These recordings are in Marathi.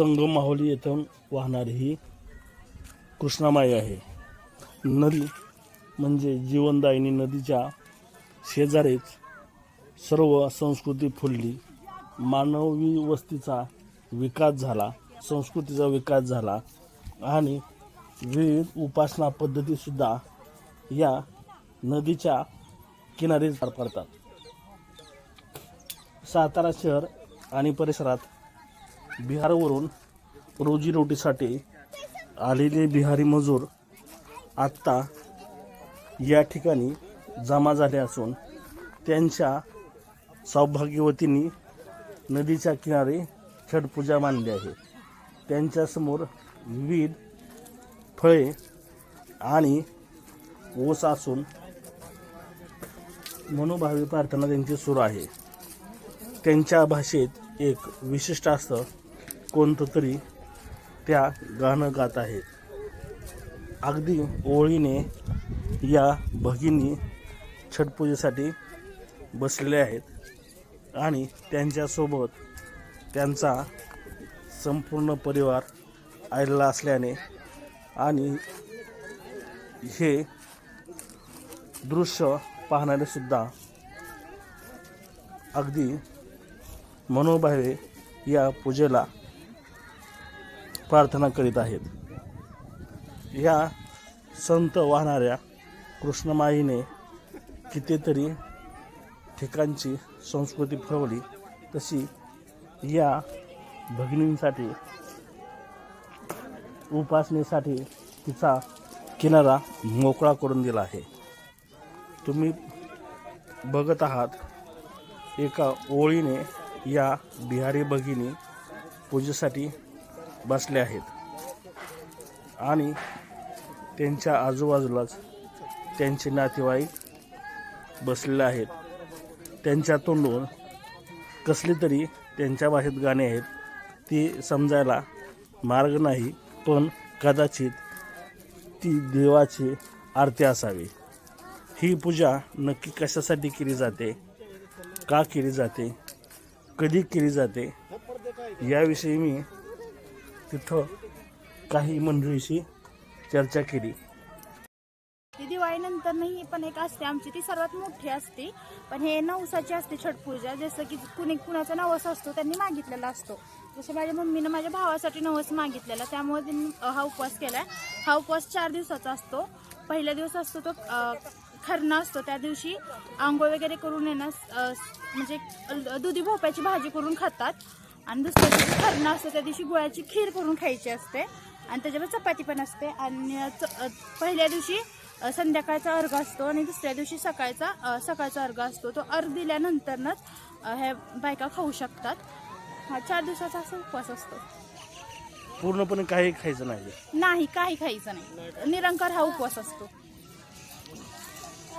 संगम माहुली येथून वाहणारी ही कृष्णामाई आहे. नदी म्हणजे जीवनदायिनी नदीच्या शेजारीच सर्व संस्कृती फुलली. मानवी वस्तीचा विकास झाला संस्कृतीचा विकास झाला आणि विविध उपासना पद्धतीसुद्धा या नदीच्या किनारी पार पडतात. सातारा शहर आणि परिसरात बिहारवरून रोजीरोटीसाठी आलेले बिहारी मजूर आत्ता या ठिकाणी जमा झाले असून त्यांच्या सौभाग्यवतींनी नदीच्या किनारी छटपूजा मांडली आहे. त्यांच्यासमोर विविध फळे आणि ओस असून मनोभावी प्रार्थना त्यांची सुरू आहे. त्यांच्या भाषेत एक विशिष्ट असतं कोणतं तरी त्या गाणं गात आहेत अगदी ओळीने या भगिनी छटपूजेसाठी बसलेले आहेत आणि त्यांच्यासोबत त्यांचा संपूर्ण परिवार आलेला असल्याने आणि हे दृश्य पाहणारेसुद्धा अगदी मनोभावे या पूजेला प्रार्थना करीत आहेत. या संत वाहणाऱ्या कृष्णमाईने कितीतरी ठिकाणची संस्कृती फळवली तशी या भगिनींसाठी उपासनेसाठी तिचा किनारा मोकळा करून दिला आहे. तुम्ही बघत आहात एका ओळीने या बिहारी भगिनी पूजेसाठी बसले आहेत. आणि त्यांच्या आजूबाजूलाच त्यांचे नातेवाईक बसलेले आहेत. त्यांच्या तोंडून कसली तरी त्यांच्या भाषेत गाणे आहेत. ती समजायला मार्ग नाही पण कदाचित ती देवाची आरती असावी. ही पूजा नक्की कशासाठी केली जाते? का केली जाते? कधी केली जाते? याविषयी मी तिथं काही मंडळीशी चर्चा केली. ती दिवाळीनंतर नाही पण एक असते आमची. ती सर्वात मोठी असते. पण हे नवसाची असते छट पूजा. जसं की कुणी कुणाचा नवस असतो त्यांनी मागितलेला असतो. जसं माझ्या मम्मीनं माझ्या भावासाठी नवस मागितलेला त्यामुळे त्यांनी हा उपवास केला हा उपवास चार दिवसाचा असतो. पहिला दिवस असतो तो खरणा असतो. त्या दिवशी आंघोळ वगैरे करून येणं म्हणजे दुधी भोपळ्याची भाजी करून खातात. आणि दुसऱ्या दिवशी खरणा असतो त्या दिवशी गुळाची खीर करून खायची असते. आणि त्याच्यावर चपाती पण असते. आणि पहिल्या दिवशी संध्याकाळचा अर्घ असतो आणि दुसऱ्या दिवशी सकाळचा सकाळचा अर्घ असतो. तो अर्घ दिल्यानंतरच अ, ह्या बायका खाऊ शकतात. हा चार दिवसाचा असा उपवास असतो. पूर्णपणे काही खायचं नाही. नाही काही खायचं नाही. निरंकार हा उपवास असतो.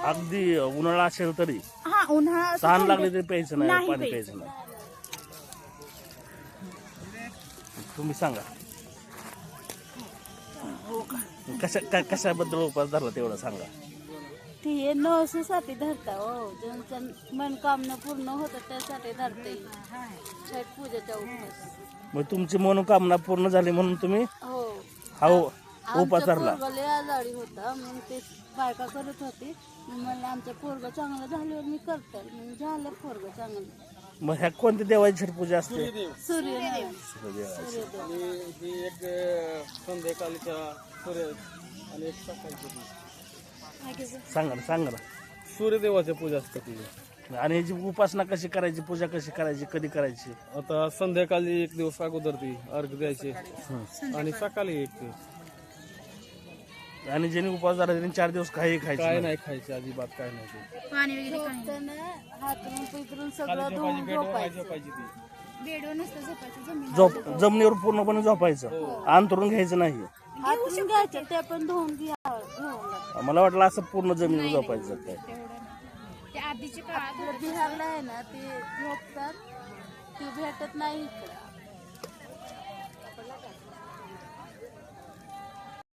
अगदी उन्हाळा असेल तरी. हा उन्हाळा तहान लागली तरी प्यायचं नाही पाणी. प्यायचं नाही. तुम्ही सांगा. कशा का- कशाबद्दल उपास धरला तेवढं सांगा. ते नवसासाठी धरता हो. ज्यांचं मनकामना पूर्ण होतं त्यासाठी धरते. छठ पूजेचा उपवास मग तुमची मनोकामना पूर्ण झाली म्हणून तुम्ही हो. हा उपास धरला. आजारी होता मग ते बायका करत होती. मी म्हणलं आमचं पोरग चांगलं झाल्यावर मी करते. मग झालं पोरग चांगलं. मग ह्या कोणत्या देवाची छट पूजा असते? सूर्यदेवाची. ही एक अ, संध्याकाळच्या सूर्य आणि एक सकाळची सांगा ना सांगा ना. सूर्यदेवाची पूजा असते ती. आणि ह्याची उपासना कशी करायची पूजा कशी करायची कधी करायची? आता संध्याकाळी एक दिवस अगोदर ती अर्घ द्यायचे. आणि सकाळी एक ते. आणि ज्यांनी उपवास धरला त्यांनी चार दिवस काही खायचं काय नाही. खायचे अजिबात काय नाही ते. पाणी वगैरे काही नाही. झोपताना हातरून पितरून खाली सगळं झोपायची धुवून बेडवर झोपायचं. झोपायची ती. बेडवर नसतं झोपायचं जमीन झोप जमिनीवर पूर्णपणे झोपायचं. अंतरून घ्यायचं नाही. हातरून घ्यायचं ते पण धुवून घ्यावं घ्यावं लागतं मला वाटलं असं पूर्ण जमिनीवर झोपायचं काय. ते आधीच्या काळात आपलं बिहारला आहे ना ते झोपतात. ते भेटत नाही इकडं.